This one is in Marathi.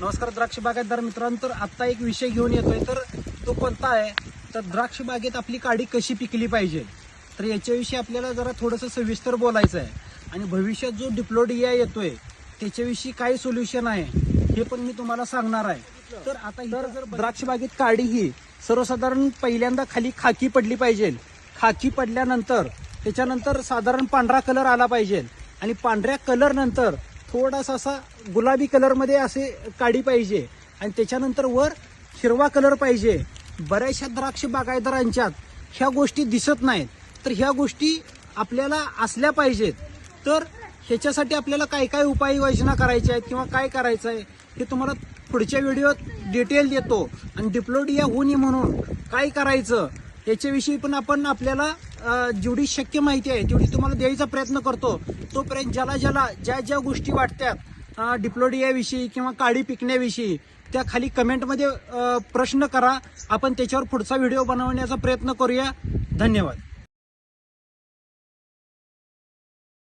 नमस्कार द्राक्ष बागायतदार मित्रांनो. तर आत्ता एक विषय घेऊन येतोय. तर तो कोणता आहे? तर द्राक्ष बागेत आपली काडी कशी पिकली पाहिजे? तर याच्याविषयी आपल्याला जरा थोडंसं सविस्तर बोलायचं आहे. आणि भविष्यात जो डिप्लोडिया येतोय त्याच्याविषयी काय सोल्युशन आहे हे पण मी तुम्हाला सांगणार आहे. तर आता जर द्राक्ष बागेत काडी ही सर्वसाधारण पहिल्यांदा खाली खाकी पडली पाहिजे. खाकी पडल्यानंतर त्याच्यानंतर साधारण पांढरा कलर आला पाहिजे. आणि पांढऱ्या कलर नंतर थोडासा असा गुलाबी कलरमध्ये असे काडी पाहिजे. आणि त्याच्यानंतर वर हिरवा कलर पाहिजे. बऱ्याचशा द्राक्ष बागायतदारांच्यात ह्या गोष्टी दिसत नाहीत. तर ह्या गोष्टी आपल्याला असल्या पाहिजेत. तर ह्याच्यासाठी आपल्याला काय काय उपाययोजना करायच्या आहेत किंवा काय करायचं आहे हे तुम्हाला पुढच्या व्हिडिओत डिटेल देतो. आणि डिप्लोडिया होऊ नये म्हणून काय करायचं याच्याविषयी पण आपण आपल्याला जेवढी शक्य माहिती आहे तेवढी तुम्हाला द्यायचा प्रयत्न करतो. तोपर्यंत ज्याला ज्याला ज्या ज्या गोष्टी वाटतात डिप्लोडियाविषयी किंवा काळी पिकण्याविषयी त्या खाली कमेंटमध्ये प्रश्न करा. आपण त्याच्यावर पुढचा व्हिडिओ बनवण्याचा प्रयत्न करूया. धन्यवाद.